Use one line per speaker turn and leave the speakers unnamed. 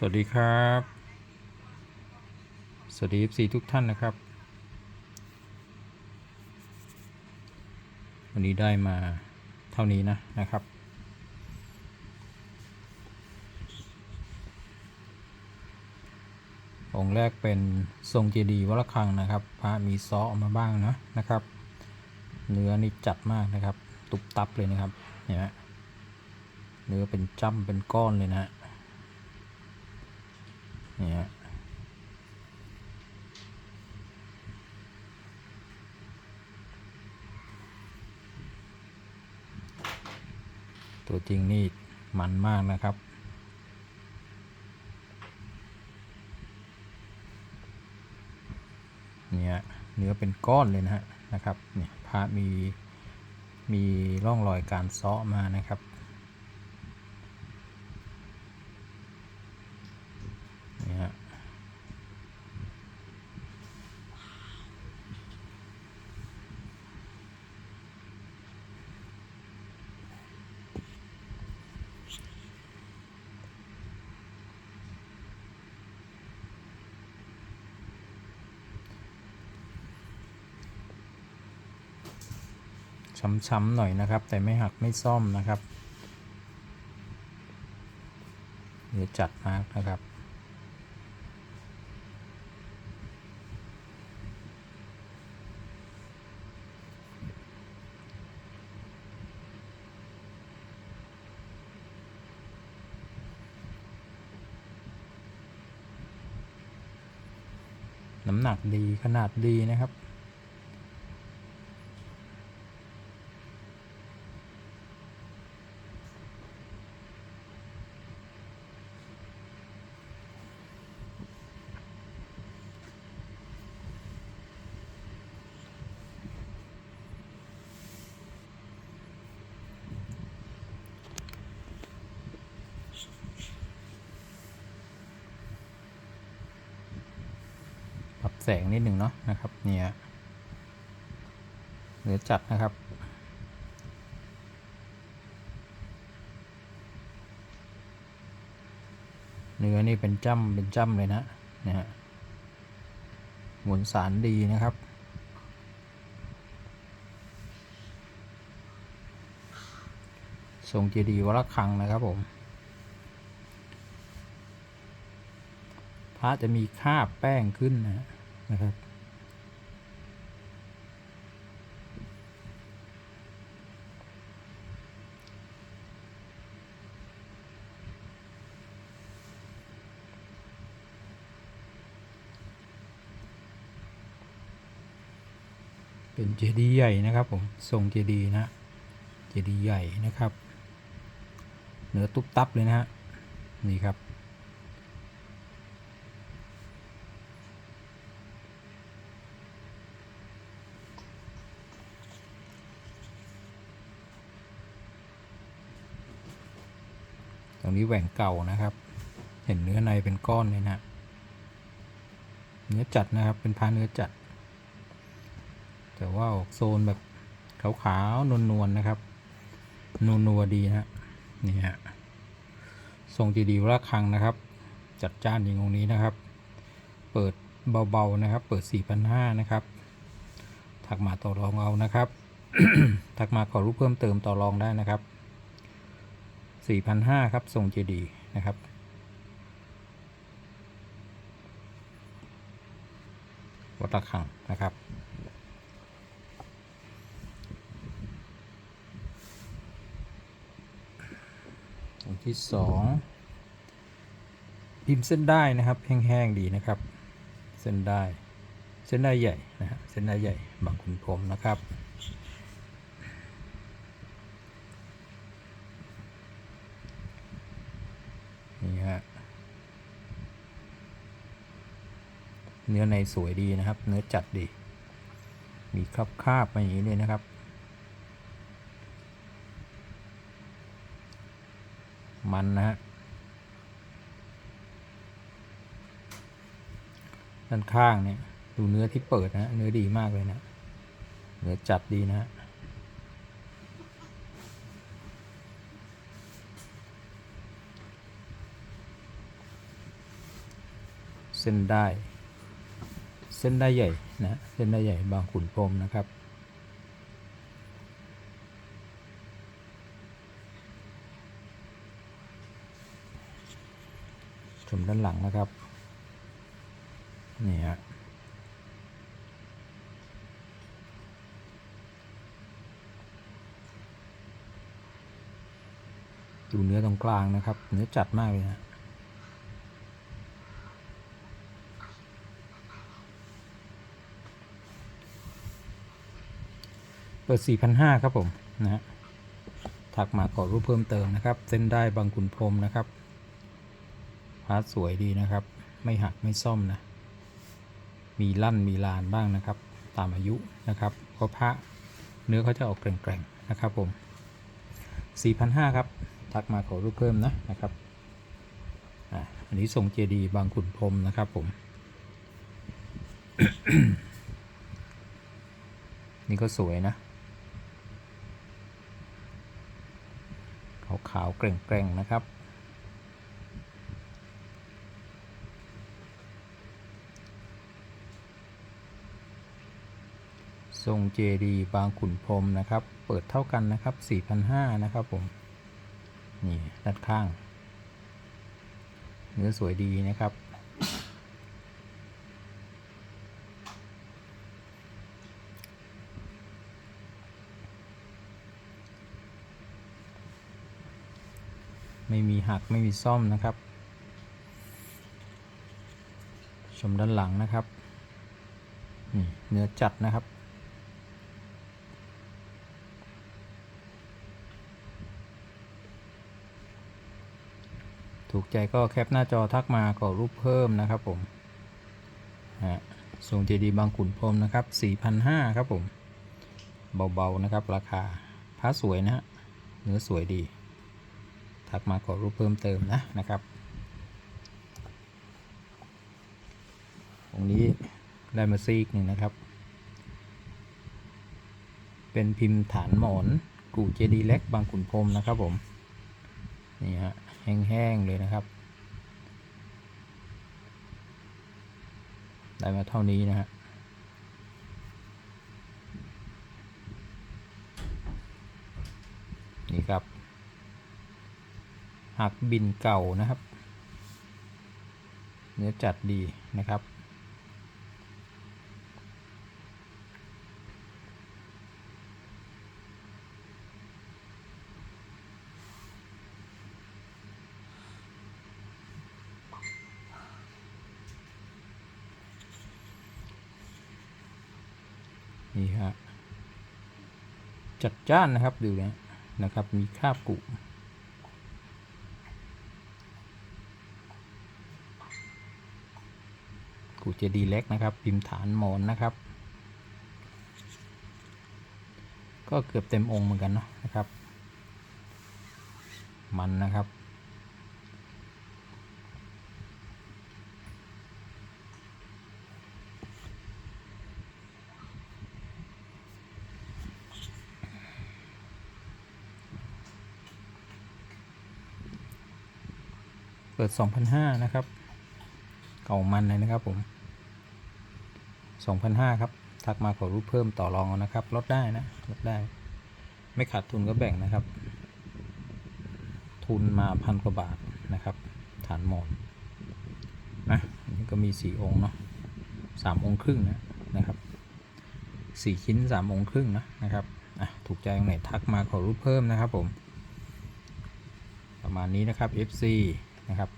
สวัสดีครับ สวัสดี FC ทุกท่านนะครับ วันนี้ได้มาเท่านี้นะนะครับ องค์แรกเป็นทรงเจดีย์วัดระฆังนะครับ พระมีซ้อออกมาบ้างนะนะครับ เนื้อนี่จัดมากนะครับ ตุบตับเลยนะครับ เนไหมเนื้อเป็นจ้ำเป็นก้อนเลยนะฮะ นี่ฮะตัวจริงนี่มันมากนะครับ เนี่ยเนื้อเป็นก้อนเลยนะฮะนะครับเนี่ยพระมีมีร่องรอยการเซาะมานะครับนี่ฮะ ช้ำๆหน่อยนะครับ แต่ไม่หักไม่ซ่อมนะครับเนื้อจัดมากนะครับน้ำหนักดีขนาดดีนะครับ แสงนิดหนึ่งเนาะนะครับเนี่ยเนื้อจัดนะครับ เนื้อนี่เป็นจ้ำเป็นจ้ำเลยนะนะฮะหมุนสารดีนะครับทรงเจดีย์วรคังนะครับผม พระจะมีคาบแป้งขึ้นนะ นะครับ เป็นเจดีย์ใหญ่นะครับผมทรงเจดีย์นะเจดีย์ใหญ่นะครับเนื้อตุ๊บตับเลยนะฮะนี่ครับ รงนี้แหว่งเก่านะครับ เห็นเนื้อในเป็นก้อนเลยนะเนื้อจัดนะครับเป็นพาเนื้อจัด แต่ว่าออกโซนแบบขาวๆนวลๆนะครับนัวๆดีนะฮะนี่ฮะทรงจีดีระฆังนะครับ จัดจ้านอย่างองนี้นะครับ เปิดเบาๆนะครับ เปิด 4,500นะครับทักมาต่อรองเอานะครับทักมาขอรูปเพิ่มเติมต่อรองได้นะครับ 4,500 ครับ ทรงเจดีนะครับ วัดระฆังนะครับ องค์ที่สองพิมพ์เส้นได้นะครับ แห้งๆ ดีนะครับ เส้นได้ เส้นได้ใหญ่นะฮะเส้นได้ใหญ่บางขุนพรหมนะครับ นี่ฮะ เนื้อในสวยดีนะครับ เนื้อจัดดี มีคราบคาบๆมาอย่างนี้เลยนะครับ มันนะฮะด้านข้างเนี่ยดูเนื้อที่เปิดนะเนื้อดีมากเลยนะ เนื้อจัดดีนะฮะเส้นได้ เส้นได้ใหญ่นะเส้นได้ใหญ่บางขุนพรมนะครับ ชมด้านหลังนะครับ นี่ฮะดูเนื้อตรงกลางนะครับ เนื้อจัดมากเลยนะ เปิด 4,500 ครับผมนะฮะถักมาขอรูปเพิ่มเติมนะครับ เส้นได้บางขุนพรมนะครับพาร์ทสวยดีนะครับ ไม่หักไม่ซ่อมนะ มีลั่นมีลานบ้างนะครับ ตามอายุนะครับเพราะพระเนื้อเขาจะออกแกร่งๆนะครับผม 4,500 ครับ ทักมาขอรูปเพิ่มนะนะครับอะอันนี้ทรงเจดีบางขุนพรมนะครับผม นี่ก็สวยนะ ขาวๆเกร่งๆนะครับ ทรงเจดีบางขุนพรมนะครับ เปิดเท่ากันนะครับ 4,500 นะครับผม นี่ด้านข้าง เนื้อสวยดีนะครับ ไม่มีหักไม่มีซ่อมนะครับ ชมด้านหลังนะครับเนื้อจัดนะครับ ถูกใจก็แคปหน้าจอทักมาขอรูปเพิ่มนะครับผมฮะทรงเจดีบางขุนพรมนะครับ 4,500 ครับผม เบา ๆ นะครับ ราคาผ้าสวยนะฮะ เนื้อสวยดี ทักมาขอรูปเพิ่มเติมนะนะครับองนี้ได้มาซีกหนึ่งนะครับ เป็นพิมพ์ฐานหมอนกูเจดีเล็กบางขุนพรมนะครับผม นี่ฮะแห้งๆเลยนะครับ ได้มาเท่านี้นะฮะนี่ครับ หักบินเก่านะครับ เนื้อจัดดีนะครับ นี่ฮะจัดจ้านนะครับดูนะนะครับ มีคราบกุ กูเจดีเล็กนะครับ พิมพ์ฐานหมอนนะครับ ก็เกือบเต็มองค์เหมือนกันเนาะนะครับ มันนะครับเปิด 2,500 นะครับ เก่ามันเลยนะครับผม 2,500ครับ ทักมาขอรูปเพิ่มต่อรองนะครับ ลดได้นะ ลดได้ ไม่ขาดทุนก็แบ่งนะครับ ทุนมาพันกว่าบาทนะครับ ฐานหมอนนะนนี้ก็มี 4 องค์เนาะสามองค์ครึ่งนะนะครับ4ชิ้น3องค์ครึ่งนะนะครับอะถูกใจตรงไหนทักมาขอรูปเพิ่มนะครับผม ประมาณนี้นะครับ FC นะครับ